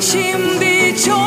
şimdi çok